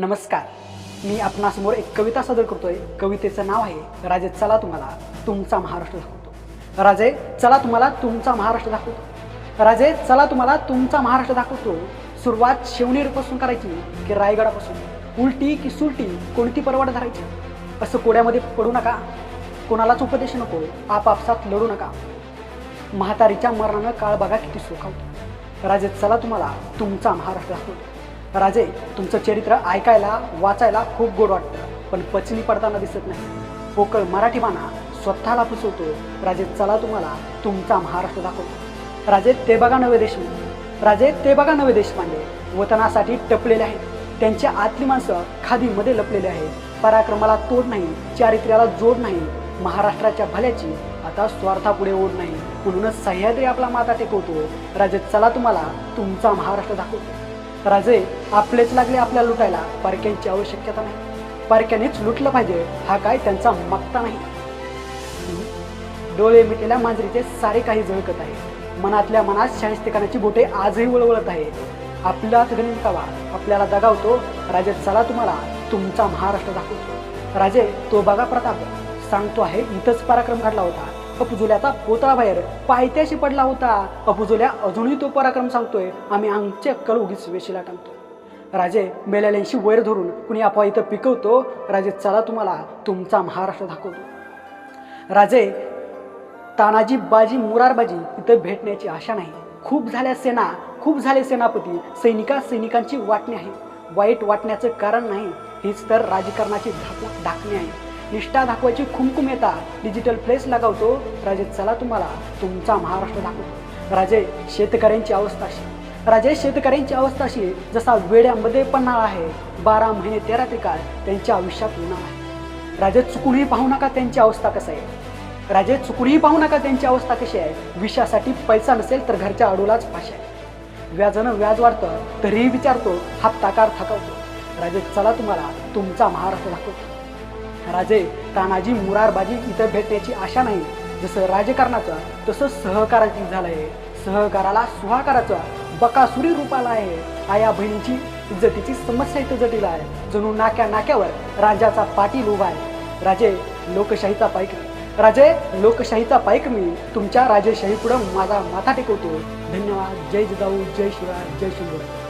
नमस्कार. मी आपणासमोर एक कविता सादर करतोय. कवितेचं नाव आहे राजे चला तुम्हाला तुमचा महाराष्ट्र दाखवतो. राजे चला तुम्हाला तुमचा महाराष्ट्र दाखवतो. राजे चला तुम्हाला तुमचा महाराष्ट्र दाखवतो. सुरुवात शिवनेरपासून करायची की रायगडापासून. उलटी की सुलटी कोणती परवाड धरायची? असं कोड्यामध्ये पडू नका. कोणालाच उपदेश नको आपापसात लढू नका. म्हातारीच्या मरणानं काळ बघा किती सुखावतो. राजे चला तुम्हाला तुमचा महाराष्ट्र दाखवतो. राजे तुमचं चरित्र ऐकायला वाचायला खूप गोड वाटतं पण पचनी पडताना दिसत नाही. पोकळ मराठी माना स्वतःला फसवतो राजे चला तुम्हाला तुमचा महाराष्ट्र दाखवतो. राजे ते बघा नवे देशमुख म्हणजे. राजे ते बघा नवे देशपांडे म्हणजे. वतनासाठी टपलेले आहेत. त्यांची आतली माणसं खादीमध्ये लपलेले आहेत. पराक्रमाला तोड नाही चारित्र्याला जोड नाही. महाराष्ट्राच्या भल्याची आता स्वार्थापुढे ओढ नाही. म्हणूनच सह्याद्री आपला माता टेकवतो. राजे चला तुम्हाला तुमचा महाराष्ट्र दाखवतो. राजे आपलेच लागले आपल्या लुटायला. परक्यांची आवश्यकता नाही. परक्यानेच लुटलं पाहिजे. हा काय त्यांचा मागता नाही. डोळे मिटलेल्या मांजरीचे सारे काही जळकत आहे. मनातल्या मनात शाहिस्तेकानाची बोटे आजही वळवळत आहे. आपला गणितावा आपल्याला दगावतो. राजे चला तुम्हाला. तुमचा महाराष्ट्र दाखवतो. राजे तो बघा प्रताप. सांगतो आहे इथंच पराक्रम घडला होता. अपुजुल्याचा पोतळा बाहेर. पायथ्याशी पडला होता. अपुजुल्या अजूनही तो पराक्रम सांगतोय. आम्ही आमचे कल उगीच वेशीला टाकतो. राजे मेलेल्यांशी वैर धरून कुणी आपा इथं पिकवतो? राजे चला तुम्हाला तुमचा महाराष्ट्र दाखवतो. राजे तानाजी बाजी मुरारबाजी इथं भेटण्याची आशा नाही. खूप झाल्या सेना खूप झाले सेनापती सैनिका सैनिकांची वाटणी आहे. वाईट वाटण्याचं कारण नाही. हीच तर राजकारणाची धाक धाकणी आहे. निष्ठा दाखवायची खुमखुम येता डिजिटल प्लेस लगावतो. राजे चला तुम्हाला तुमचा महाराष्ट्र दाखवतो राजे शेतकऱ्यांची अवस्था अशी. राजे शेतकऱ्यांची अवस्था अशी जसा वेड्यामध्ये पन्हाळा आहे बारा महिने तेरा ते काळ त्यांच्या आयुष्यात उन्हाळा आहे. राजे चुकूनही पाहू नका त्यांची अवस्था कसं आहे. राजे चुकूनही पाहू नका त्यांची अवस्था कशी आहे. विषयासाठी पैसा नसेल तर घरच्या अडूलाच फाशी आहे. व्याजानं व्याज वाढतं तरीही विचारतो हप्ताकार थकवतो. राजे चला तुम्हाला तुमचा महाराष्ट्र दाखवतो. राजे तानाजी मुरारबाजी इथं भेटण्याची आशा नाही. जसं राजकारणाचं तसं सहकाराची झालं आहे सहकाराला सुहाकाराचं बकासुरी रूपाला आहे. आया बहिणीची इज्जतीची समस्या इथं जटिल आहे. जणू नाक्या नाक्यावर राजाचा पाटील उभा आहे. राजे लोकशाहीचा पाईक राजे लोकशाहीचा पाईक मी. तुमच्या राजेशाही पुढं माझा माथा टेकवतो. धन्यवाद. जय जिजाऊ. जय शिवाय. जय शिंदे.